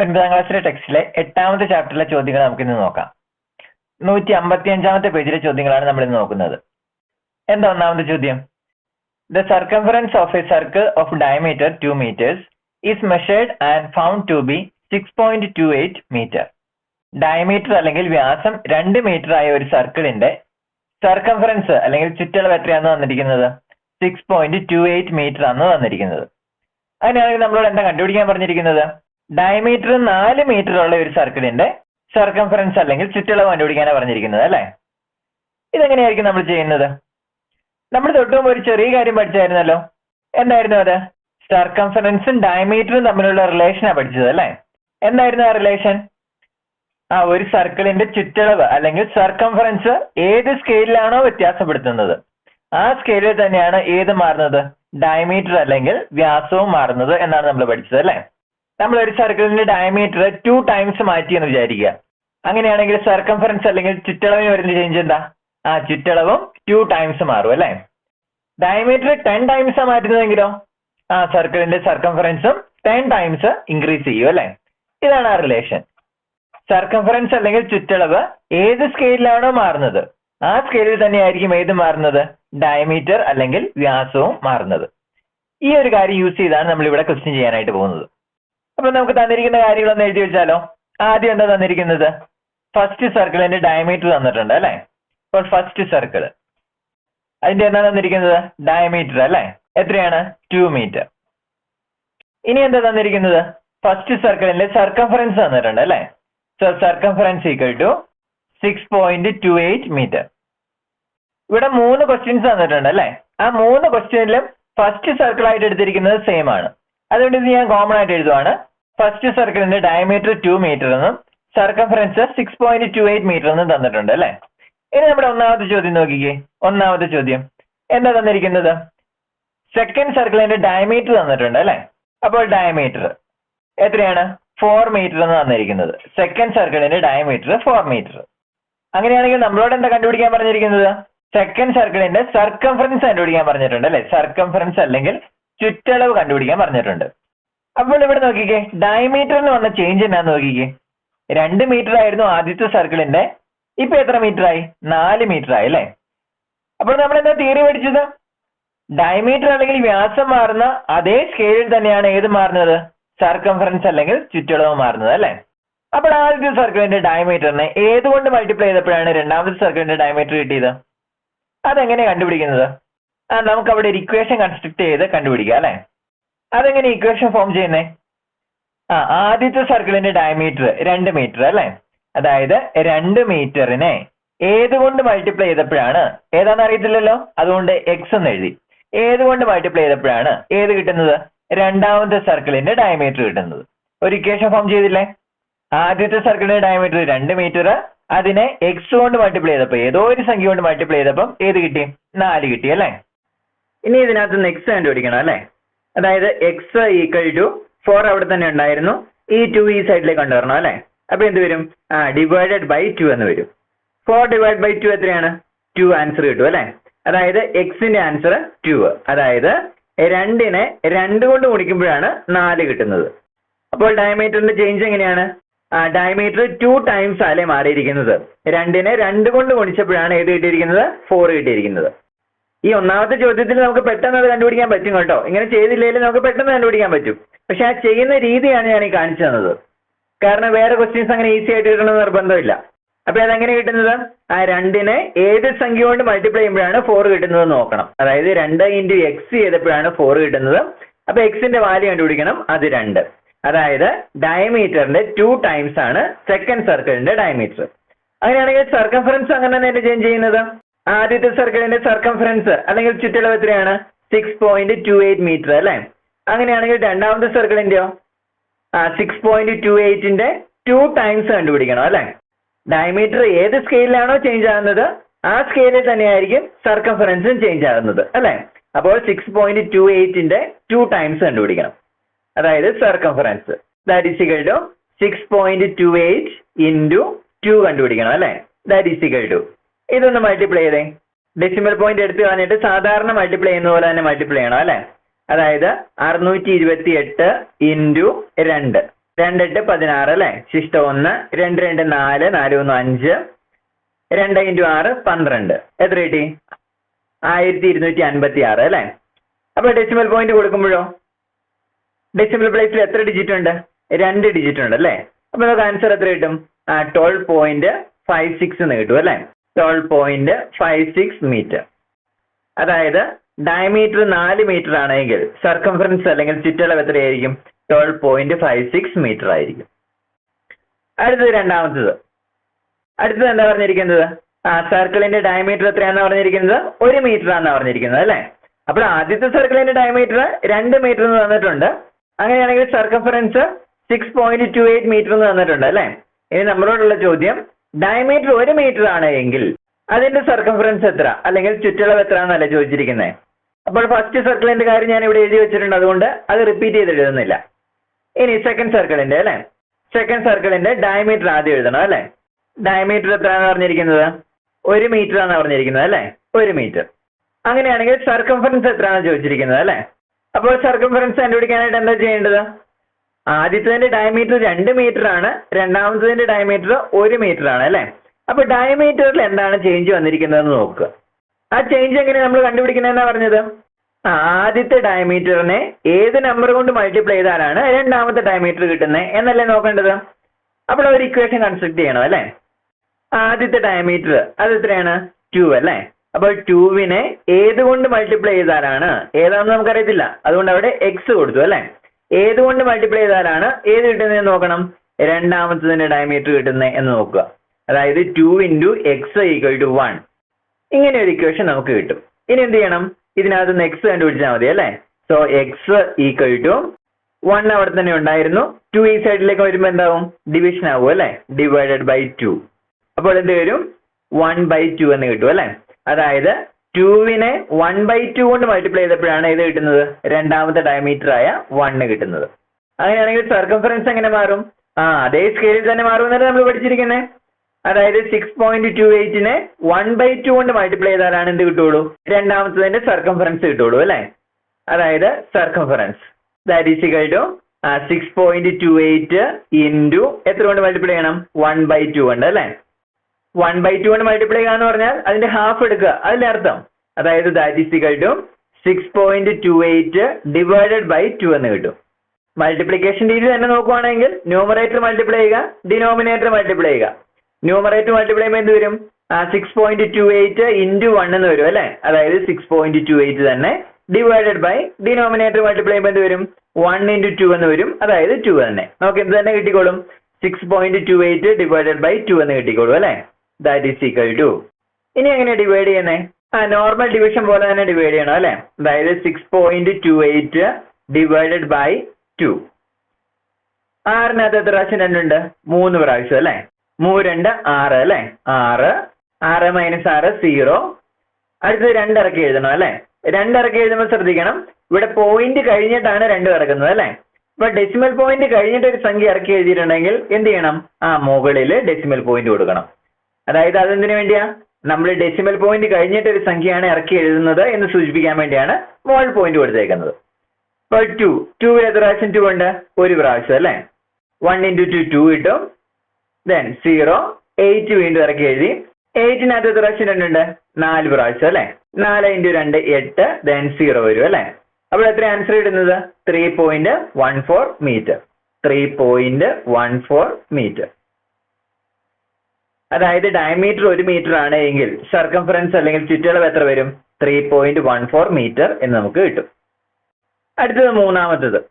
ഒൻപതാം ക്ലാസ്സിലെ ടെക്സ്റ്റിലെ എട്ടാമത്തെ ചാപ്റ്ററിലെ ചോദ്യങ്ങൾ നമുക്ക് ഇന്ന് നോക്കാം. നൂറ്റി അമ്പത്തി അഞ്ചാമത്തെ പേജിലെ ചോദ്യങ്ങളാണ് നമ്മൾ ഇന്ന് നോക്കുന്നത്. എന്താ ഒന്നാമത്തെ ചോദ്യം? The circumference of a circle of diameter two metres is measured and found to be six point two eight metre diameter അല്ലെങ്കിൽ വ്യാസം രണ്ട് മീറ്റർ ആയ ഒരു സർക്കിളിന്റെ സർക്കംഫറൻസ് അല്ലെങ്കിൽ ചുറ്റളവ് എത്രയാണെന്ന് തന്നിരിക്കുന്നത്? Six point two eight metre ആണ് തന്നിരിക്കുന്നത്. അങ്ങനെയാണെങ്കിൽ നമ്മളോട് എന്താ കണ്ടുപിടിക്കാൻ പറഞ്ഞിരിക്കുന്നത്? ഡയമീറ്റർ നാല് മീറ്റർ ഉള്ള ഒരു സർക്കിളിന്റെ സർക്കംഫറൻസ് അല്ലെങ്കിൽ ചുറ്റളവ് കണ്ടുപിടിക്കാനാണ് പറഞ്ഞിരിക്കുന്നത് അല്ലേ? ഇതെങ്ങനെയായിരിക്കും നമ്മൾ ചെയ്യുന്നത്? നമ്മൾ തൊട്ടുമുമ്പ് ഒരു ചെറിയ കാര്യം പഠിച്ചായിരുന്നല്ലോ. എന്തായിരുന്നു അത്? സർക്കംഫറൻസും ഡയമീറ്ററും തമ്മിലുള്ള റിലേഷനാണ് പഠിച്ചത് അല്ലേ? എന്തായിരുന്നു ആ റിലേഷൻ ആ ഒരു സർക്കിളിന്റെ ചുറ്റളവ് അല്ലെങ്കിൽ സർക്കംഫറൻസ് ഏത് സ്കെയിലാണോ വ്യത്യാസപ്പെടുത്തുന്നത്. ആ സ്കെയിലിൽ തന്നെയാണ് ഏത് മാറുന്നത്? ഡയമീറ്റർ അല്ലെങ്കിൽ വ്യാസവും മാറുന്നത് എന്നാണ് നമ്മൾ പഠിച്ചത് അല്ലേ? നമ്മൾ ഒരു സർക്കിളിന്റെ ഡയമീറ്റർ ടു ടൈംസ് മാറ്റി എന്ന് വിചാരിക്കുക. അങ്ങനെയാണെങ്കിൽ സർക്കംഫറൻസ് അല്ലെങ്കിൽ ചുറ്റളവിന് വരുന്ന ചേഞ്ച് എന്താ? ആ ചുറ്റളവും ടു ടൈംസ് മാറും അല്ലേ? ഡയമീറ്റർ ടെൻ ടൈംസ് മാറ്റുന്നതെങ്കിലോ? ആ സർക്കിളിന്റെ സർക്കംഫറൻസും ടെൻ ടൈംസ് ഇൻക്രീസ് ചെയ്യും അല്ലേ? ഇതാണ് ആ റിലേഷൻ സർക്കംഫറൻസ് അല്ലെങ്കിൽ ചുറ്റളവ് ഏത് സ്കെയിലാണോ മാറുന്നത്? ആ സ്കെയിലിൽ തന്നെയായിരിക്കും ഏത് മാറുന്നത്? ഡയമീറ്റർ അല്ലെങ്കിൽ വ്യാസവും മാറുന്നത്. ഈ ഒരു കാര്യം യൂസ് ചെയ്താണ് നമ്മൾ ഇവിടെ ക്വസ്റ്റ്യൻ ചെയ്യാനായിട്ട് പോകുന്നത്. അപ്പൊ നമുക്ക് തന്നിരിക്കുന്ന കാര്യങ്ങളൊന്ന് എഴുതി വെച്ചാലോ? ആദ്യം എന്താ തന്നിരിക്കുന്നത്? ഫസ്റ്റ് സർക്കിളിന്റെ ഡയമീറ്റർ തന്നിട്ടുണ്ട് അല്ലെ? അപ്പോൾ ഫസ്റ്റ് സർക്കിൾ അതിന്റെ എന്താ തന്നിരിക്കുന്നത്? ഡയമീറ്റർ അല്ലെ? എത്രയാണ്? ടു മീറ്റർ ഇനി എന്താ തന്നിരിക്കുന്നത്? ഫസ്റ്റ് സർക്കിളിന്റെ സർക്കംഫറൻസ് തന്നിട്ടുണ്ട് അല്ലെ? So circumference equal to six point two eight metre ഇവിടെ മൂന്ന് ക്വസ്റ്റ്യൻസ് തന്നിട്ടുണ്ട് അല്ലെ? ആ മൂന്ന് ക്വസ്റ്റ്യനിലും ഫസ്റ്റ് സർക്കിൾ ആയിട്ട് എടുത്തിരിക്കുന്നത് സെയിം ആണ്. അതുകൊണ്ട് ഇത് ഞാൻ കോമൺ ആയിട്ട് എഴുതുവാണ്. ഫസ്റ്റ് സർക്കിളിന്റെ ഡയമീറ്റർ ടു മീറ്റർ എന്നും circumference six point two eight metre എന്നും തന്നിട്ടുണ്ട് അല്ലെ? ഇനി നമ്മുടെ ഒന്നാമത്തെ ചോദ്യം നോക്കിക്കേ. ഒന്നാമത്തെ ചോദ്യം. എന്താ തന്നിരിക്കുന്നത്? സെക്കൻഡ് സർക്കിളിന്റെ ഡയമീറ്റർ തന്നിട്ടുണ്ട് അല്ലെ? അപ്പോൾ ഡയമീറ്റർ എത്രയാണ്? ഫോർ മീറ്റർ എന്ന് തന്നിരിക്കുന്നത്. സെക്കൻഡ് സർക്കിളിന്റെ ഡയമീറ്റർ ഫോർ മീറ്റർ അങ്ങനെയാണെങ്കിൽ നമ്മളോട് എന്താ കണ്ടുപിടിക്കാൻ പറഞ്ഞിരിക്കുന്നത്? സെക്കൻഡ് സർക്കിളിന്റെ സർക്കംഫറൻസ് കണ്ടുപിടിക്കാൻ പറഞ്ഞിട്ടുണ്ട് അല്ലെ? സർക്കംഫറൻസ് അല്ലെങ്കിൽ ചുറ്റളവ് കണ്ടുപിടിക്കാൻ പറഞ്ഞിട്ടുണ്ട്. അപ്പോൾ ഇവിടെ നോക്കിക്കേ. ഡയമീറ്ററിന് വന്ന ചേഞ്ച് എന്നാന്ന് നോക്കിക്കേ. രണ്ട് മീറ്റർ ആയിരുന്നു ആദ്യത്തെ സർക്കിളിന്റെ ഇപ്പൊ എത്ര മീറ്റർ ആയി? നാല് മീറ്റർ ആയി അല്ലേ? അപ്പോൾ നമ്മൾ എന്താ തിയറി പഠിച്ചത്? ഡയമീറ്റർ അല്ലെങ്കിൽ വ്യാസം മാറുന്ന അതേ സ്കെയിലിൽ തന്നെയാണ് ഏത് മാറുന്നത്? സർക്കംഫറൻസ് അല്ലെങ്കിൽ ചുറ്റളവ് മാറുന്നത് അല്ലേ? അപ്പോൾ ആദ്യത്തെ സർക്കിളിന്റെ ഡയമീറ്ററിനെ ഏതുകൊണ്ട് മൾട്ടിപ്ലൈ ചെയ്തപ്പോഴാണ് രണ്ടാമത്തെ സർക്കിളിന്റെ ഡയമീറ്റർ കിട്ടിയത്? അതെങ്ങനെ കണ്ടുപിടിക്കുന്നത്? ആ നമുക്ക് അവിടെ ഒരു ഇക്വേഷൻ കൺസ്ട്രക്ട് ചെയ്ത് കണ്ടുപിടിക്കാം അല്ലെ? അതെങ്ങനെ ഇക്വേഷൻ ഫോം ചെയ്യുന്നേ? ആ ആദ്യത്തെ സർക്കിളിന്റെ ഡയമീറ്റർ രണ്ട് മീറ്റർ അല്ലേ? അതായത് രണ്ട് മീറ്ററിനെ ഏതുകൊണ്ട് മൾട്ടിപ്ലൈ ചെയ്തപ്പോഴാണ്? ഏതാണെന്ന് അറിയത്തില്ലല്ലോ? അതുകൊണ്ട് എക്സ് എന്ന് എഴുതി. ഏതുകൊണ്ട് മൾട്ടിപ്ലൈ ചെയ്തപ്പോഴാണ് ഏത് കിട്ടുന്നത്? രണ്ടാമത്തെ സർക്കിളിന്റെ ഡയമീറ്റർ കിട്ടുന്നത്. ഒരു ഇക്വേഷൻ ഫോം ചെയ്തില്ലേ? ആദ്യത്തെ സർക്കിളിന്റെ ഡയമീറ്റർ രണ്ട് മീറ്റർ അതിനെ എക്സ് കൊണ്ട് മൾട്ടിപ്ലൈ ചെയ്തപ്പോൾ ഏതോ ഒരു സംഖ്യ കൊണ്ട് മൾട്ടിപ്ലൈ ചെയ്തപ്പം ഏത് കിട്ടി? നാല് കിട്ടി അല്ലേ? ഇനി ഇതിനകത്ത് നിന്ന് എക്സ് കണ്ടുപിടിക്കണം അല്ലേ? അതായത് എക്സ് ഈക്വൽ ടു ഫോർ അവിടെ തന്നെ ഉണ്ടായിരുന്നു. ഈ ടു ഈ സൈഡിലേക്ക് കൊണ്ടുവരണം അല്ലേ? അപ്പൊ എന്ത് വരും? ആ ഡിവൈഡഡ് ബൈ ടു എന്ന് വരും. ഫോർ ഡിവൈഡ് ബൈ ടു എത്രയാണ്? ടു ആൻസർ കിട്ടും അല്ലെ? അതായത് എക്സിന്റെ ആൻസർ ടു അതായത് രണ്ടിനെ രണ്ട് കൊണ്ട് ഗുണിക്കുമ്പോഴാണ് നാല് കിട്ടുന്നത്. അപ്പോൾ ഡയമീറ്ററിന്റെ ചേഞ്ച് എങ്ങനെയാണ്? ആ ഡയമീറ്റർ ടു ടൈംസ് അല്ലേ മാറിയിരിക്കുന്നത്? രണ്ടിനെ രണ്ട് കൊണ്ട് ഗുണിച്ചപ്പോഴാണ് ഏത് കിട്ടിയിരിക്കുന്നത്? ഫോർ കിട്ടിയിരിക്കുന്നത്. ഈ ഒന്നാമത്തെ ചോദ്യത്തിൽ നമുക്ക് പെട്ടെന്ന് അത് കണ്ടുപിടിക്കാൻ പറ്റും കേട്ടോ. ഇങ്ങനെ ചെയ്തില്ലെങ്കിൽ നമുക്ക് പെട്ടെന്ന് കണ്ടുപിടിക്കാൻ പറ്റും. പക്ഷെ ആ ചെയ്യുന്ന രീതിയാണ് ഞാൻ ഈ കാണിച്ചു തന്നത്. കാരണം വേറെ ക്വസ്റ്റ്യൻസ് അങ്ങനെ ഈസി ആയിട്ട് കിട്ടണമെന്ന് നിർബന്ധമില്ല. അപ്പൊ അതെങ്ങനെ കിട്ടുന്നത്? ആ രണ്ടിനെ ഏത് സംഖ്യ കൊണ്ട് മൾട്ടിപ്ലൈ ചെയ്യുമ്പോഴാണ് ഫോർ കിട്ടുന്നത് നോക്കണം. അതായത് രണ്ട് ഇന്റു എക്സ് ചെയ്തപ്പോഴാണ് ഫോർ കിട്ടുന്നത്. അപ്പൊ എക്സിന്റെ വാല്യൂ കണ്ടുപിടിക്കണം. അത് രണ്ട്. അതായത് ഡയമീറ്ററിന്റെ ടു ടൈംസ് ആണ് സെക്കൻഡ് സർക്കിളിന്റെ ഡയമീറ്റർ അങ്ങനെയാണെങ്കിൽ സർക്കംഫറൻസ് അങ്ങനെ തന്നെ ചേഞ്ച് ചെയ്യുന്നത്? ആദ്യത്തെ സർക്കിളിന്റെ സർക്കംഫറൻസ് അല്ലെങ്കിൽ ചുറ്റളവ് എത്രയാണ്? Six point two eight metre അല്ലെ? അങ്ങനെയാണെങ്കിൽ രണ്ടാമത്തെ സർക്കിളിന്റെയോ ആ സിക്സ് പോയിന്റ് ടു എയ്റ്റിന്റെ ടു ടൈംസ് കണ്ടുപിടിക്കണം അല്ലെ? ഡയമീറ്റർ ഏത് സ്കെയിലാണോ ചേഞ്ച് ആകുന്നത് ആ സ്കെയിലിൽ തന്നെയായിരിക്കും സർക്കംഫറൻസും ചേഞ്ച് ആകുന്നത് അല്ലെ? അപ്പോൾ സിക്സ് പോയിന്റ് ടു എയ്റ്റിന്റെ ടു ടൈംസ് കണ്ടുപിടിക്കണം. അതായത് circumference that is equal to six point two eight into two കണ്ടുപിടിക്കണം അല്ലെ? ദാറ്റ് ഈസ് ഇക്വൽ ടു ഇതൊന്ന് മൾട്ടിപ്ലൈ ചെയ്തേ. ഡെസിമൽ പോയിന്റ് എടുത്ത് കളഞ്ഞിട്ട് സാധാരണ മൾട്ടിപ്ലൈ ചെയ്യുന്ന പോലെ തന്നെ മൾട്ടിപ്ലൈ ചെയ്യണം അല്ലെ? അതായത് അറുന്നൂറ്റി ഇരുപത്തി എട്ട് ഇന്റു രണ്ട് രണ്ടെട്ട് പതിനാറ് അല്ലെ? ശിഷ്ട ഒന്ന് രണ്ട് രണ്ട് നാല് നാല് ഒന്ന് അഞ്ച്. രണ്ട് ഇന്റു ആറ് പന്ത്രണ്ട്. എത്ര കിട്ടി? ആയിരത്തി ഇരുന്നൂറ്റി അൻപത്തി ആറ് അല്ലെ? അപ്പൊ ഡെസിമൽ പോയിന്റ് കൊടുക്കുമ്പോഴോ? ഡെസിമൽ പ്ലേസിൽ എത്ര ഡിജിറ്റ് ഉണ്ട്? രണ്ട് ഡിജിറ്റ് ഉണ്ട് അല്ലേ? അപ്പൊ നമുക്ക് ആൻസർ എത്ര കിട്ടും? ട്വൽവ് പോയിന്റ് ഫൈവ് സിക്സ് എന്ന് കിട്ടും അല്ലേ? Twelve point five six metre അതായത് ഡയമീറ്റർ നാല് മീറ്റർ ആണെങ്കിൽ സർക്കംഫറൻസ് അല്ലെങ്കിൽ ചുറ്റളവ് എത്രയായിരിക്കും? Twelve point five six metre ആയിരിക്കും. അടുത്തത് രണ്ടാമത്തത്. അടുത്തത് എന്താ പറഞ്ഞിരിക്കുന്നത്? ആ സർക്കിളിന്റെ ഡയമീറ്റർ എത്രയാണെന്ന് പറഞ്ഞിരിക്കുന്നത്? ഒരു മീറ്റർ ആണെന്ന് പറഞ്ഞിരിക്കുന്നത് അല്ലേ? അപ്പോൾ ആദ്യത്തെ സർക്കിളിന്റെ ഡയമീറ്റർ രണ്ട് മീറ്റർ എന്ന് തന്നിട്ടുണ്ട്. അങ്ങനെയാണെങ്കിൽ circumference six point two eight metre എന്ന് തന്നിട്ടുണ്ട് അല്ലേ? ഇനി നമ്മളോടുള്ള ചോദ്യം ഡയമീറ്റർ ഒരു മീറ്റർ ആണ് എങ്കിൽ അതിന്റെ സർക്കംഫറൻസ് എത്ര? അല്ലെങ്കിൽ ചുറ്റളവ് എത്ര എന്നല്ല ചോദിച്ചിരിക്കുന്നത് അപ്പോൾ ഫസ്റ്റ് സർക്കിളിന്റെ കാര്യം ഞാൻ ഇവിടെ എഴുതി വെച്ചിട്ടുണ്ട്. അതുകൊണ്ട് അത് റിപ്പീറ്റ് ചെയ്ത് എഴുതുന്നില്ല. ഇനി സെക്കൻഡ് സർക്കിളിന്റെ അല്ലെ? സെക്കൻഡ് സർക്കിളിന്റെ ഡയമീറ്റർ ആദ്യം എഴുതണം അല്ലെ? ഡയമീറ്റർ എത്രയാണെന്ന് പറഞ്ഞിരിക്കുന്നത്? ഒരു മീറ്റർ ആണ് പറഞ്ഞിരിക്കുന്നത് അല്ലെ? ഒരു മീറ്റർ അങ്ങനെയാണെങ്കിൽ സർക്കംഫറൻസ് എത്രയാണെന്ന് ചോദിച്ചിരിക്കുന്നത് അല്ലെ? അപ്പോൾ സർക്കംഫറൻസ് കണ്ടുപിടിക്കാനായിട്ട് എന്താ ചെയ്യേണ്ടത്? ആദ്യത്തതിന്റെ ഡയമീറ്റർ രണ്ട് മീറ്റർ ആണ്. രണ്ടാമത്തതിന്റെ ഡയമീറ്റർ ഒരു മീറ്റർ ആണ് അല്ലേ? അപ്പൊ ഡയമീറ്ററിൽ എന്താണ് ചേഞ്ച് വന്നിരിക്കുന്നതെന്ന് നോക്കുക. ആ ചേഞ്ച് എങ്ങനെ നമ്മൾ കണ്ടുപിടിക്കുന്നതെന്നാ പറഞ്ഞത്? ആദ്യത്തെ ഡയമീറ്ററിനെ ഏത് നമ്പർ കൊണ്ട് മൾട്ടിപ്ലൈ ചെയ്താലാണ് രണ്ടാമത്തെ ഡയമീറ്റർ കിട്ടുന്നത് എന്നല്ലേ നോക്കേണ്ടത്? അപ്പോൾ ഒരു ഇക്വേഷൻ കൺസ്ട്രക്ട് ചെയ്യണം അല്ലേ? ആദ്യത്തെ ഡയമീറ്റർ അത് എത്രയാണ്? ടു അല്ലേ? അപ്പോൾ ടുവിനെ ഏത് കൊണ്ട് മൾട്ടിപ്ലൈ ചെയ്താലാണ്? ഏതാണെന്ന് നമുക്കറിയത്തില്ല. അതുകൊണ്ട് അവിടെ എക്സ് കൊടുത്തു അല്ലേ? ഏത് കൊണ്ട് മൾട്ടിപ്ലൈ ചെയ്താലാണ് ഏത് കിട്ടുന്നത് നോക്കണം? രണ്ടാമത്തതിന്റെ ഡയമീറ്റർ കിട്ടുന്നത് എന്ന് നോക്കുക. അതായത് two into x equal to one ഇങ്ങനെ ഒരു ഇക്വേഷൻ നമുക്ക് കിട്ടും. ഇനി എന്ത് ചെയ്യണം? ഇതിനകത്ത് നിന്ന് എക്സ് കണ്ടുപിടിച്ചാൽ മതി അല്ലേ? So x equal to one അവിടെ തന്നെ ഉണ്ടായിരുന്നു. ടു ഈ സൈഡിലേക്ക് വരുമ്പോൾ എന്താവും? ഡിവിഷൻ ആവും അല്ലേ? ഡിവൈഡഡ് ബൈ ടു അപ്പോൾ എന്ത് വരും? വൺ ബൈ ടു എന്ന് കിട്ടും അല്ലേ? അതായത് ടുവിനെ വൺ ബൈ ടു കൊണ്ട് മൾട്ടിപ്ലൈ ചെയ്തപ്പോഴാണ് ഇത് കിട്ടുന്നത് രണ്ടാമത്തെ ഡയമീറ്റർ ആയ വണ്ണ് കിട്ടുന്നത്. അങ്ങനെയാണെങ്കിൽ സർക്കംഫറൻസ് എങ്ങനെ മാറും? ആ അതേ സ്കെയിലിൽ തന്നെ മാറും മാറുമെന്നല്ലേ നമ്മൾ പഠിച്ചിരിക്കുന്നത് അതായത് സിക്സ് പോയിന്റ് ടു എയ്റ്റിനെ വൺ ബൈ ടു കൊണ്ട് മൾട്ടിപ്ലൈ ചെയ്താലാണ് എന്ത് കിട്ടുള്ളൂ രണ്ടാമത്തതിന്റെ സർക്കംഫറൻസ് കിട്ടുള്ളൂ അല്ലേ? അതായത് circumference that is equal to six point two eight into എത്ര കൊണ്ട് മൾട്ടിപ്ലൈ ചെയ്യണം? വൺ ബൈ ടു കൊണ്ട് അല്ലേ? വൺ ബൈ ടു കൊണ്ട് മൾട്ടിപ്ലൈ ചെയ്യുക എന്ന് പറഞ്ഞാൽ അതിന്റെ ഹാഫ് എടുക്കുക. അതിന്റെ അർത്ഥം. അതായത് that is equal to six point two eight divided by two എന്ന് കിട്ടും. മൾട്ടിപ്ലിക്കേഷൻ രീതി തന്നെ നോക്കുവാണെങ്കിൽ ന്യൂമറേറ്റർ മൾട്ടിപ്ലൈ ചെയ്യുക ഡിനോമിനേറ്റർ മൾട്ടിപ്ലൈ ചെയ്യുക. ന്യൂമറേറ്റർ മൾട്ടിപ്ലൈ ചെയ്യുമ്പോൾ എന്ത് വരും? Six point two eight into one എന്ന് വരും അല്ലെ? അതായത് സിക്സ് പോയിന്റ് ടു എയ്റ്റ് തന്നെ ഡിവൈഡഡ് ബൈ ഡിനോമിനേറ്റർ മൾട്ടിപ്ലൈ ചെയ്യുമ്പോൾ എന്ത് വരും? വൺ ഇന്റു ടു എന്ന് വരും. അതായത് ടു തന്നെ. നമുക്ക് എന്ത് തന്നെ കിട്ടിക്കോളും? Six point two eight divided by two എന്ന് കിട്ടിക്കോളും അല്ലേ? ദാറ്റ് ഈസ് ഈക്വൽ ടു ഇനി എങ്ങനെ ഡിവൈഡ് ചെയ്യുന്നേ? ആ നോർമൽ ഡിവിഷൻ പോലെ തന്നെ ഡിവൈഡ് ചെയ്യണം അല്ലെ? അതായത് six point two eight divided by two ആറിനകത്ത് എത്ര പ്രാവശ്യം രണ്ടുണ്ട് മൂന്ന് പ്രാവശ്യം അല്ലെ? മൂ രണ്ട് ആറ് അല്ലെ? ആറ് ആറ് മൈനസ് ആറ് സീറോ അടുത്തത് രണ്ടിറക്കി എഴുതണം അല്ലെ? രണ്ടിറക്കി എഴുതുമ്പോൾ ശ്രദ്ധിക്കണം ഇവിടെ പോയിന്റ് കഴിഞ്ഞിട്ടാണ് രണ്ട് കിടക്കുന്നത് അല്ലെ? ഇപ്പൊ ഡെസിമൽ പോയിന്റ് കഴിഞ്ഞിട്ട് ഒരു സംഖ്യ ഇറക്കി എഴുതിയിട്ടുണ്ടെങ്കിൽ എന്ത് ചെയ്യണം? ആ മുകളിൽ ഡെസിമൽ പോയിന്റ് കൊടുക്കണം. അതായത് അതെന്തിനു വേണ്ടിയാ? നമ്മൾ ഡെസിമൽ പോയിന്റ് കഴിഞ്ഞിട്ട് ഒരു സംഖ്യയാണ് ഇറക്കി എഴുതുന്നത് എന്ന് സൂചിപ്പിക്കാൻ വേണ്ടിയാണ് മോൾ പോയിന്റ് കൊടുത്തേക്കുന്നത്. ഇപ്പോൾ ടു ടു എത്ര പ്രാവശ്യം ടു ഉണ്ട്? ഒരു പ്രാവശ്യം അല്ലേ? വൺ ഇന്റു ടു ടു കിട്ടും. ദെൻ സീറോ എയ്റ്റ് വീണ്ടും ഇറക്കി എഴുതി. എയ്റ്റിനകത്ത് എത്ര പ്രാവശ്യം രണ്ടുണ്ട് നാല് പ്രാവശ്യം അല്ലേ? നാല് ഇന്റു രണ്ട് എട്ട് ദെൻ സീറോ വരും അല്ലേ? അപ്പോൾ എത്ര ആൻസർ ഇടുന്നത് three point one four metre three point one four metre അതായത് ഡയമീറ്റർ ഒരു മീറ്റർ ആണ് എങ്കിൽ സർക്കംഫറൻസ് അല്ലെങ്കിൽ ചുറ്റളവ് എത്ര വരും? Three point one four metre എന്ന് നമുക്ക് കിട്ടും. അടുത്തത് മൂന്നാമത്തത്.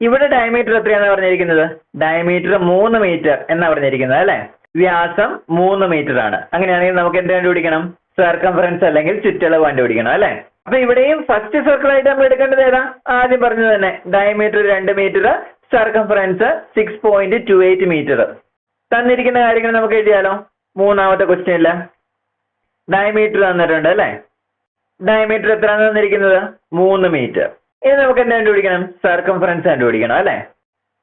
ഇവിടെ ഡയമീറ്റർ എത്രയാണ് പറഞ്ഞിരിക്കുന്നത്? ഡയമീറ്റർ മൂന്ന് മീറ്റർ എന്നാ പറഞ്ഞിരിക്കുന്നത് അല്ലെ? വ്യാസം മൂന്ന് മീറ്റർ ആണ്. അങ്ങനെയാണെങ്കിൽ നമുക്ക് എന്ത് കണ്ടുപിടിക്കണം? സർക്കംഫറൻസ് അല്ലെങ്കിൽ ചുറ്റളവ് കണ്ടുപിടിക്കണം അല്ലെ? അപ്പൊ ഇവിടെയും ഫസ്റ്റ് സർക്കിൾ ആയിട്ട് നമ്മൾ എടുക്കേണ്ടത് ഏതാ? ആദ്യം പറഞ്ഞത് തന്നെ ഡയമീറ്റർ രണ്ട് metre circumference six point two eight metre തന്നിരിക്കുന്ന കാര്യങ്ങൾ നമുക്ക് എഴുതിയാലോ? മൂന്നാമത്തെ ക്വസ്റ്റ്യനില്ല ഡയമീറ്റർ തന്നിട്ടുണ്ട് അല്ലേ? ഡയമീറ്റർ എത്രയാണ് തന്നിരിക്കുന്നത്? മൂന്ന് മീറ്റർ ഇനി നമുക്ക് എന്താ കണ്ടുപിടിക്കണം? സർക്കംഫറൻസ് കണ്ടുപിടിക്കണം അല്ലേ?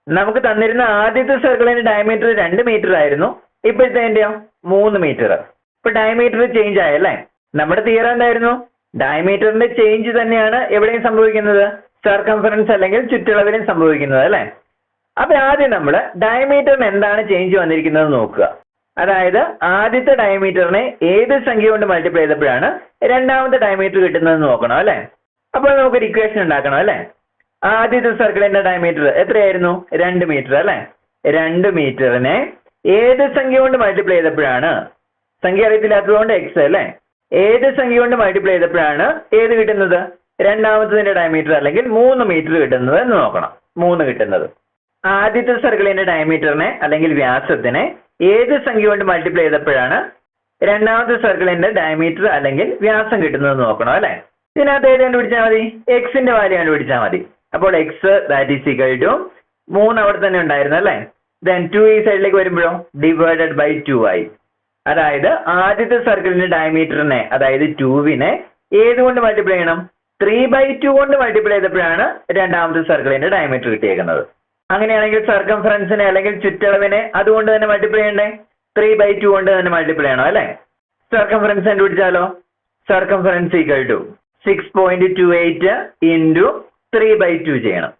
നമുക്ക് തന്നിരുന്ന ആദ്യത്തെ സർക്കിളിന്റെ ഡയമീറ്റർ രണ്ട് മീറ്റർ ആയിരുന്നു. ഇപ്പോഴത്തെ എന്റെയോ മൂന്ന് മീറ്റർ ഇപ്പൊ ഡയമീറ്റർ ചേഞ്ച് ആയല്ലേ നമ്മുടെ തീരം എന്തായിരുന്നു? ഡയമീറ്ററിന്റെ ചേഞ്ച് തന്നെയാണ് എവിടെയും സംഭവിക്കുന്നത്? സർക്കംഫറൻസ് അല്ലെങ്കിൽ ചുറ്റളവിലും സംഭവിക്കുന്നത് അല്ലേ? അപ്പൊ ആദ്യം നമ്മൾ ഡയമീറ്ററിന് എന്താണ് ചേഞ്ച് വന്നിരിക്കുന്നത് നോക്കുക. അതായത് ആദ്യത്തെ ഡയമീറ്ററിനെ ഏത് സംഖ്യ കൊണ്ട് മൾട്ടിപ്ലൈ ചെയ്തപ്പോഴാണ് രണ്ടാമത്തെ ഡയമീറ്റർ കിട്ടുന്നത് നോക്കണം അല്ലെ? അപ്പോൾ നമുക്കൊരു ഇക്വേഷൻ ഉണ്ടാക്കണം അല്ലെ? ആദ്യത്തെ സർക്കിളിന്റെ ഡയമീറ്റർ എത്രയായിരുന്നു? രണ്ട് മീറ്റർ അല്ലെ? രണ്ട് മീറ്ററിനെ ഏത് സംഖ്യ കൊണ്ട് മൾട്ടിപ്ലൈ ചെയ്തപ്പോഴാണ്? സംഖ്യ അറിയത്തില്ലാത്തതുകൊണ്ട് എക്സ് അല്ലെ? ഏത് സംഖ്യ കൊണ്ട് മൾട്ടിപ്ലൈ ചെയ്തപ്പോഴാണ് ഏത് കിട്ടുന്നത്? രണ്ടാമത്തതിന്റെ ഡയമീറ്റർ അല്ലെങ്കിൽ മൂന്ന് മീറ്റർ കിട്ടുന്നത് എന്ന് നോക്കണം. മൂന്ന് കിട്ടുന്നത്. ആദ്യത്തെ സർക്കിളിന്റെ ഡയമീറ്ററിനെ അല്ലെങ്കിൽ വ്യാസത്തിനെ ഏത് സംഖ്യ കൊണ്ട് മൾട്ടിപ്ലൈ ചെയ്തപ്പോഴാണ് രണ്ടാമത്തെ സർക്കിളിന്റെ ഡയമീറ്റർ അല്ലെങ്കിൽ വ്യാസം കിട്ടുന്നത് നോക്കണം അല്ലെ? ഇതിനകത്ത് ഏത് കണ്ടുപിടിച്ചാൽ മതി? എക്സിന്റെ വാല്യൂ കണ്ടുപിടിച്ചാൽ മതി. അപ്പോൾ x that is equal to മൂന്ന് അവിടെ തന്നെ ഉണ്ടായിരുന്നു അല്ലെ? ദെൻ ടു ഈ സൈഡിലേക്ക് വരുമ്പോഴോ? ഡിവൈഡഡ് ബൈ ടു ആയി. അതായത് ആദ്യത്തെ സർക്കിളിന്റെ ഡയമീറ്ററിനെ അതായത് ടുവിനെ ഏത് കൊണ്ട് മൾട്ടിപ്ലൈ ചെയ്യണം? ത്രീ ബൈ ടു കൊണ്ട് മൾട്ടിപ്ലൈ ചെയ്തപ്പോഴാണ് രണ്ടാമത്തെ സർക്കിളിന്റെ ഡയമീറ്റർ കിട്ടിയേക്കുന്നത്. അങ്ങനെയാണെങ്കിൽ സർക്കംഫറൻസിനെ അല്ലെങ്കിൽ ചുറ്റളവിനെ അതുകൊണ്ട് തന്നെ മൾട്ടിപ്ലൈ ചെയ്യണ്ടേ? ത്രീ ബൈ ടു കൊണ്ട് തന്നെ മൾട്ടിപ്ലൈ ചെയ്യണം അല്ലെ? Circumference കണ്ടുപിടിച്ചാലോ? Circumference equal to six point two eight into three by two ചെയ്യണം.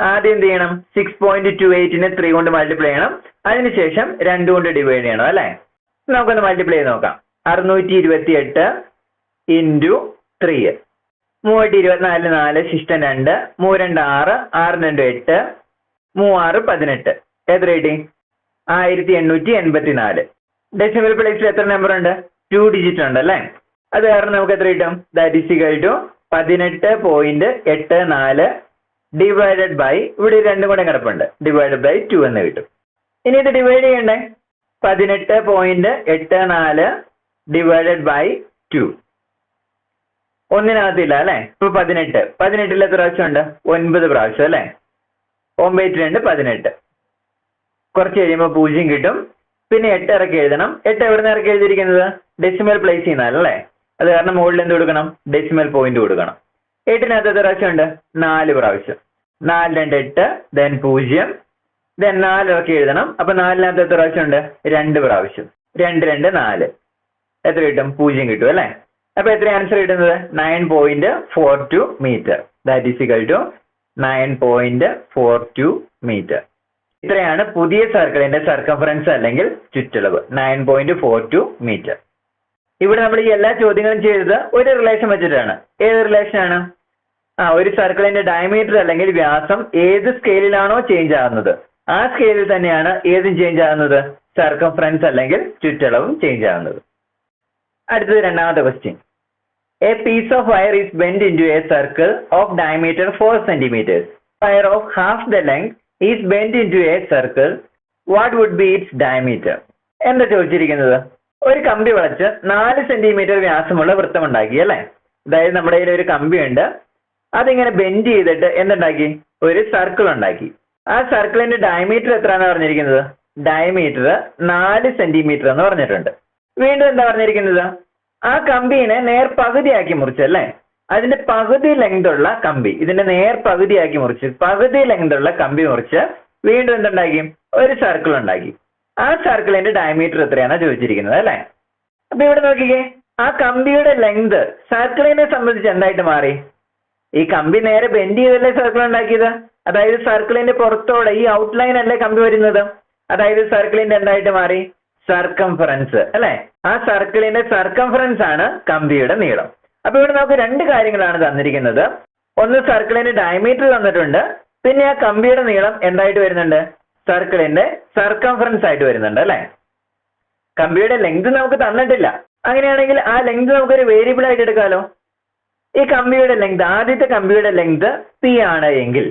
ആദ്യം എന്ത് ചെയ്യണം? സിക്സ് പോയിന്റ് ടു എയ്റ്റിനെ ത്രീ കൊണ്ട് മൾട്ടിപ്ലൈ ചെയ്യണം. അതിനുശേഷം രണ്ട് കൊണ്ട് ഡിവൈഡ് ചെയ്യണം അല്ലെ? നമുക്കൊന്ന് മൾട്ടിപ്ലൈ ചെയ്ത് നോക്കാം. അറുന്നൂറ്റി ഇരുപത്തി എട്ട് ഇന്റു ത്രീ മൂവായിരത്തി ഇരുപത്തിനാല് നാല് ശിഷ്ടം രണ്ട്. മൂന്ന് രണ്ട് ആറ് ആറ് രണ്ട് എട്ട്. മൂവാറ് പതിനെട്ട്. ഏത് റേറ്റിംഗ് ആയിരത്തി എണ്ണൂറ്റി എൺപത്തി നാല് ഡെസിമൽ പ്ലേസിൽ എത്ര നമ്പർ ഉണ്ട്? ടു ഡിജിറ്റ് ഉണ്ട് അല്ലേ? അത് കാരണം നമുക്ക് എത്ര കിട്ടും? ദാറ്റ് ഈസ് ഇക്വൽ ടു പതിനെട്ട് പോയിന്റ് എട്ട് നാല് ഡിവൈഡഡ് ബൈ ഇവിടെ രണ്ടും കൂടെ കിടപ്പുണ്ട്. ഡിവൈഡഡ് ബൈ ടു എന്ന് കിട്ടും. ഇനി ഇത് ഡിവൈഡ് ചെയ്യണ്ടേ? പതിനെട്ട് പോയിന്റ് എട്ട് നാല് ഡിവൈഡഡ് ബൈ ടു ഒന്നിനകത്തില്ല അല്ലേ? ഇപ്പൊ പതിനെട്ട്. പതിനെട്ടിൽ എത്ര പ്രാവശ്യം ഉണ്ട്? ഒൻപത് പ്രാവശ്യം അല്ലെ? ഒമ്പത് രണ്ട് പതിനെട്ട്. കുറച്ച് കഴിയുമ്പോൾ പൂജ്യം കിട്ടും. പിന്നെ എട്ട് ഇറക്കി എഴുതണം. എട്ട് എവിടെ നിന്ന് ഇറക്കി എഴുതിയിരിക്കുന്നത്? ഡെസിമൽ പ്ലേസ് ചെയ്യുന്നതല്ലേ അത് കാരണം മുകളിൽ എന്ത് കൊടുക്കണം? ഡെസിമൽ പോയിന്റ് കൊടുക്കണം. എട്ടിനകത്ത് എത്ര പ്രാവശ്യം ഉണ്ട്? നാല് പ്രാവശ്യം. നാല് രണ്ട് എട്ട് ദെൻ പൂജ്യം. ദെൻ നാല് ഇറക്കി എഴുതണം. അപ്പൊ നാലിനകത്ത് എത്ര പ്രാവശ്യം ഉണ്ട്? രണ്ട് പ്രാവശ്യം. രണ്ട് രണ്ട് നാല്. എത്ര കിട്ടും? പൂജ്യം കിട്ടും അല്ലേ? അപ്പൊ എത്ര ആൻസർ കിട്ടുന്നത്? Nine point four two metre that is equal to nine point four two metre ഇത്രയാണ് പുതിയ സർക്കിളിന്റെ സർക്കംഫറൻസ് അല്ലെങ്കിൽ ചുറ്റളവ് nine point four two metre ഇവിടെ നമ്മൾ ഈ എല്ലാ ചോദ്യങ്ങളും ചെയ്തത് ഒരു റിലേഷൻ വെച്ചിട്ടാണ്. ഏത് റിലേഷൻ ആണ്? ആ ഒരു സർക്കിളിന്റെ ഡയമീറ്റർ അല്ലെങ്കിൽ വ്യാസം ഏത് സ്കെയിലാണോ ചേഞ്ച് ആകുന്നത്? ആ സ്കെയിലിൽ തന്നെയാണ് ഏതും ചേഞ്ച് ആകുന്നത്? സർക്കംഫറൻസ് അല്ലെങ്കിൽ ചുറ്റളവും ചേഞ്ച് ആകുന്നത്. അടുത്തത് രണ്ടാമത്തെ question of wire is bend into a circle of diameter four centimetres wire of half the length is bend into a circle what would be its diameter എന്താ ചോദിച്ചിരിക്കുന്നത്? ഒരു കമ്പി വളച്ച് നാല് സെന്റിമീറ്റർ വ്യാസമുള്ള വൃത്തമുണ്ടാക്കി അല്ലേ? അതായത് നമ്മുടെ കയ്യിൽ ഒരു കമ്പി ഉണ്ട്. അതിങ്ങനെ ബെൻഡ് ചെയ്തിട്ട് എന്തുണ്ടാക്കി? ഒരു സർക്കിൾ ഉണ്ടാക്കി. ആ സർക്കിളിന്റെ ഡയമീറ്റർ എത്രയാണ് പറഞ്ഞിരിക്കുന്നത്? ഡയമീറ്റർ നാല് സെന്റിമീറ്റർ എന്ന് പറഞ്ഞിട്ടുണ്ട്. വീണ്ടും എന്താ പറഞ്ഞിരിക്കുന്നത്? ആ കമ്പീനെ നേർ പകുതിയാക്കി മുറിച്ചല്ലേ അതിന്റെ പകുതി ലെങ്ത് ഉള്ള കമ്പി ഇതിന്റെ നേർ പകുതിയാക്കി മുറിച്ച് പകുതി ലെങ്ത് ഉള്ള കമ്പി മുറിച്ച് വീണ്ടും എന്തുണ്ടാക്കി? ഒരു സർക്കിൾ ഉണ്ടാക്കി. ആ സർക്കിളിന്റെ ഡയമീറ്റർ എത്രയാണ് ചോദിച്ചിരിക്കുന്നത് അല്ലേ? അപ്പൊ ഇവിടെ നോക്കിക്കേ ആ കമ്പിയുടെ ലെങ്ത് സർക്കിളിനെ സംബന്ധിച്ച് എന്തായിട്ട് മാറി? ഈ കമ്പി നേരെ ബെൻഡ് ചെയ്തല്ലേ സർക്കിൾ ഉണ്ടാക്കിയത്? അതായത് സർക്കിളിന്റെ പുറത്തോടെ ഈ ഔട്ട്ലൈൻ അല്ലേ കമ്പി വരുന്നത്? അതായത് സർക്കിളിന്റെ എന്തായിട്ട് മാറി? സർക്കംഫറൻസ് അല്ലെ? ആ സർക്കിളിന്റെ സർക്കംഫറൻസ് ആണ് കമ്പിയുടെ നീളം. അപ്പൊ ഇവിടെ നമുക്ക് രണ്ട് കാര്യങ്ങളാണ് തന്നിരിക്കുന്നത്. ഒന്ന് സർക്കിളിന്റെ ഡയമീറ്റർ തന്നിട്ടുണ്ട്. പിന്നെ ആ കമ്പിയുടെ നീളം എന്തായിട്ട് വരുന്നുണ്ട്? സർക്കിളിന്റെ സർക്കംഫറൻസ് ആയിട്ട് വരുന്നുണ്ട് അല്ലെ? കമ്പിയുടെ ലെങ്ത് നമുക്ക് തന്നിട്ടില്ല. അങ്ങനെയാണെങ്കിൽ ആ ലെങ്ത് നമുക്കൊരു വേരിയബിൾ ആയിട്ട് എടുക്കാമല്ലോ ഈ കമ്പിയുടെ ലെങ്ത് ആദ്യത്തെ കമ്പിയുടെ ലെങ്ത് പി ആണ് എങ്കിൽ.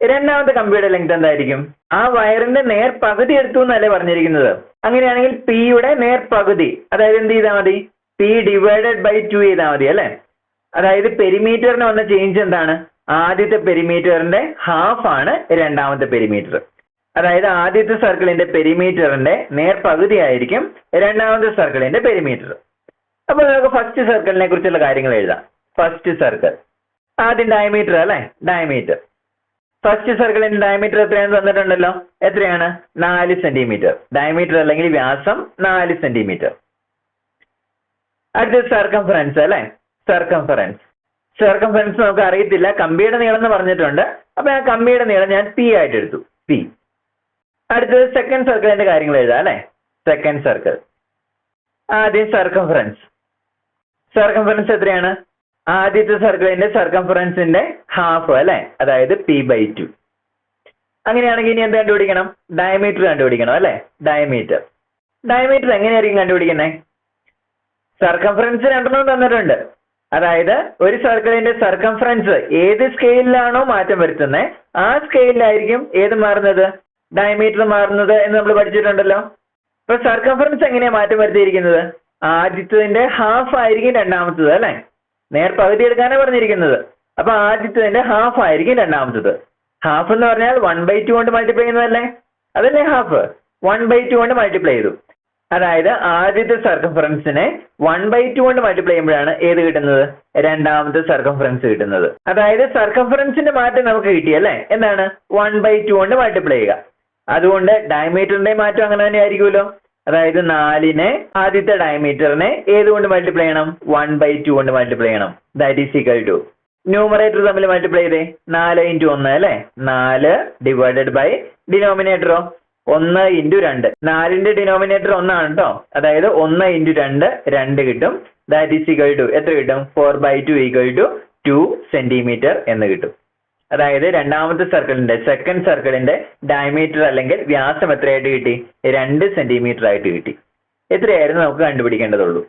രണ്ടാമത്തെ കമ്പിയുടെ ലെങ്ത് എന്തായിരിക്കും? ആ വയറിന്റെ നേർ പകുതി എടുത്തു എന്നല്ലേ പറഞ്ഞിരിക്കുന്നത്. അങ്ങനെയാണെങ്കിൽ പിയുടെ നേർ പകുതി അതായത് എന്ത് ചെയ്താൽ മതി? പി ഡിവൈഡഡ് ബൈ ടു ചെയ്താൽ മതി അല്ലെ? അതായത് പെരിമീറ്ററിന് വന്ന ചേഞ്ച് എന്താണ്? ആദ്യത്തെ പെരിമീറ്ററിന്റെ ഹാഫ് ആണ് രണ്ടാമത്തെ പെരിമീറ്റർ അതായത് ആദ്യത്തെ സർക്കിളിന്റെ പെരിമീറ്ററിന്റെ നേർ പകുതി ആയിരിക്കും രണ്ടാമത്തെ സർക്കിളിന്റെ പെരിമീറ്റർ അപ്പോൾ നമുക്ക് ഫസ്റ്റ് സർക്കിളിനെ കുറിച്ചുള്ള കാര്യങ്ങൾ എഴുതാം. ഫസ്റ്റ് സർക്കിൾ ആദ്യം ഡയമീറ്റർ അല്ലെ? ഡയമീറ്റർ ഫസ്റ്റ് സർക്കിളിന്റെ ഡയമീറ്റർ എത്രയാണ് തന്നിട്ടുണ്ടല്ലോ? എത്രയാണ്? നാല് സെന്റിമീറ്റർ ഡയമീറ്റർ അല്ലെങ്കിൽ വ്യാസം നാല് സെന്റിമീറ്റർ അടുത്തത് സർക്കംഫറൻസ് അല്ലെ? സർക്കംഫറൻസ് സർക്കംഫറൻസ് നമുക്ക് അറിയത്തില്ല. കമ്പിയുടെ നീളം എന്ന് പറഞ്ഞിട്ടുണ്ട്. അപ്പൊ ആ കമ്പിയുടെ നീളം ഞാൻ പി ആയിട്ട് എടുത്തു. പി അടുത്തത് സെക്കൻഡ് സർക്കിളിന്റെ കാര്യങ്ങൾ എഴുതാം അല്ലെ? സെക്കൻഡ് സർക്കിൾ ആദ്യം സർക്കംഫറൻസ് സർക്കംഫറൻസ് എത്രയാണ്? ആദ്യത്തെ സർക്കിളിന്റെ സർക്കംഫറൻസിന്റെ ഹാഫ് അല്ലെ? അതായത് പി ബൈ ടു അങ്ങനെയാണെങ്കിൽ ഇനി എന്ത് കണ്ടുപിടിക്കണം? ഡയമീറ്റർ കണ്ടുപിടിക്കണം അല്ലെ? ഡയമീറ്റർ ഡയമീറ്റർ എങ്ങനെയായിരിക്കും കണ്ടുപിടിക്കുന്നത്? സർക്കംഫറൻസ് രണ്ടെണ്ണം തന്നിട്ടുണ്ട്. അതായത് ഒരു സർക്കിളിന്റെ സർക്കംഫറൻസ് ഏത് സ്കെയിലാണോ മാറ്റം വരുത്തുന്നത് ആ സ്കെയിലായിരിക്കും ഏത് മാറുന്നത്? ഡയമീറ്റർ മാറുന്നത് എന്ന് നമ്മൾ പഠിച്ചിട്ടുണ്ടല്ലോ. അപ്പൊ സർക്കംഫറൻസ് എങ്ങനെയാണ് മാറ്റം വരുത്തിയിരിക്കുന്നത്? ആദ്യത്തതിന്റെ ഹാഫ് ആയിരിക്കും രണ്ടാമത്തത് അല്ലെ? നേർ പകുതി എടുക്കാനാണ് പറഞ്ഞിരിക്കുന്നത്. അപ്പൊ ആദ്യത്തതിന്റെ ഹാഫ് ആയിരിക്കും രണ്ടാമത്തത്. ഹാഫ് എന്ന് പറഞ്ഞാൽ വൺ ബൈ ടു കൊണ്ട് മൾട്ടിപ്ലൈ ചെയ്യുന്നതല്ലേ? അതല്ലേ ഹാഫ് വൺ ബൈ ടു കൊണ്ട് മൾട്ടിപ്ലൈ ചെയ്തു. അതായത് ആദ്യത്തെ സർക്കംഫറൻസിനെ വൺ ബൈ ടു കൊണ്ട് മൾട്ടിപ്ലൈ ചെയ്യുമ്പോഴാണ് ഏത് കിട്ടുന്നത്? രണ്ടാമത്തെ സർക്കംഫറൻസ് കിട്ടുന്നത്. അതായത് സർക്കംഫറൻസിന്റെ മാറ്റം നമുക്ക് കിട്ടി അല്ലേ? എന്താണ്? വൺ ബൈ ടു കൊണ്ട് മൾട്ടിപ്ലൈ ചെയ്യുക. അതുകൊണ്ട് ഡയമീറ്ററിന്റെ മാറ്റം അങ്ങനെ തന്നെ ആയിരിക്കുമല്ലോ. അതായത് നാലിനെ ആദ്യത്തെ ഡയമീറ്ററിനെ ഏത് കൊണ്ട് മൾട്ടിപ്ലൈ ചെയ്യണം? വൺ ബൈ ടു കൊണ്ട് മൾട്ടിപ്ലൈ ചെയ്യണം. That is equal to numerator തമ്മിൽ മൾട്ടിപ്ലൈ ചെയ്തേ. നാല് ഇന്റു ഒന്ന് അല്ലേ? നാല് ഡിവൈഡഡ് ബൈ ഡിനോമിനേറ്ററോ ഒന്ന് ഇന്റു രണ്ട്. നാലിന്റെ ഡിനോമിനേറ്റർ ഒന്നാണ് കേട്ടോ അതായത് ഒന്ന് ഇന്റു രണ്ട് രണ്ട് കിട്ടും. ദാറ്റ് ഈസ് ഈക്വൽ ടു എത്ര കിട്ടും? Four by two equal to two centimetre എന്ന് കിട്ടും. അതായത് രണ്ടാമത്തെ സർക്കിളിന്റെ സെക്കൻഡ് സർക്കിളിന്റെ ഡയമീറ്റർ അല്ലെങ്കിൽ വ്യാസം എത്രയായിട്ട് കിട്ടി? രണ്ട് സെന്റിമീറ്റർ ആയിട്ട് കിട്ടി. എത്രയായിരുന്നു നമുക്ക് കണ്ടുപിടിക്കേണ്ടതുള്ളൂ?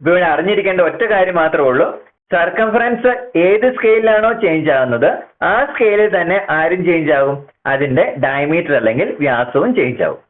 ഇപ്പൊ ഇവിടെ അറിഞ്ഞിരിക്കേണ്ട ഒറ്റ കാര്യം മാത്രമേ ഉള്ളൂ. സർക്കംഫറൻസ് ഏത് സ്കെയിലാണോ ചേഞ്ച് ആകുന്നത് ആ സ്കെയിലിൽ തന്നെ ആരും ചേഞ്ച് ആകും. അതിന്റെ ഡയമീറ്റർ അല്ലെങ്കിൽ വ്യാസവും ചേഞ്ച് ആകും